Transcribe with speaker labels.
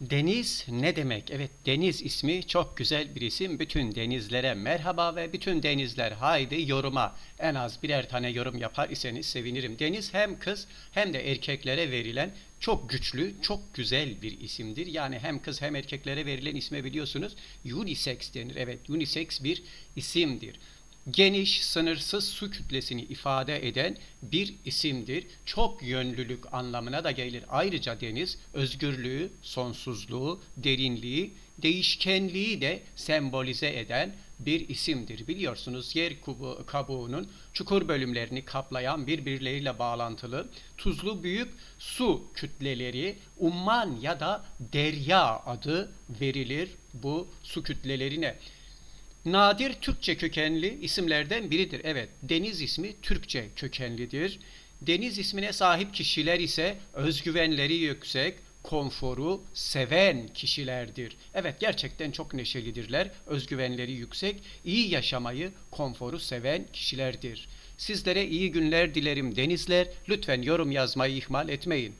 Speaker 1: Deniz ne demek? Evet deniz ismi çok güzel bir isim. Bütün denizlere merhaba ve bütün denizler haydi yoruma. En az birer tane yorum yapar iseniz sevinirim. Deniz hem kız hem de erkeklere verilen çok güçlü, çok güzel bir isimdir. Yani hem kız hem erkeklere verilen isme biliyorsunuz unisex denir. Evet unisex bir isimdir geniş, sınırsız su kütlesini ifade eden bir isimdir. Çok yönlülük anlamına da gelir. Ayrıca deniz özgürlüğü, sonsuzluğu, derinliği, değişkenliği de sembolize eden bir isimdir. Biliyorsunuz yer kubu, kabuğunun çukur bölümlerini kaplayan birbirleriyle bağlantılı tuzlu büyük su kütleleri umman ya da derya adı verilir bu su kütlelerine. Nadir Türkçe kökenli isimlerden biridir. Evet, deniz ismi Türkçe kökenlidir. Deniz ismine sahip kişiler ise özgüvenleri yüksek, konforu seven kişilerdir. Evet, gerçekten çok neşelidirler. Özgüvenleri yüksek, iyi yaşamayı, konforu seven kişilerdir. Sizlere iyi günler dilerim denizler. Lütfen yorum yazmayı ihmal etmeyin.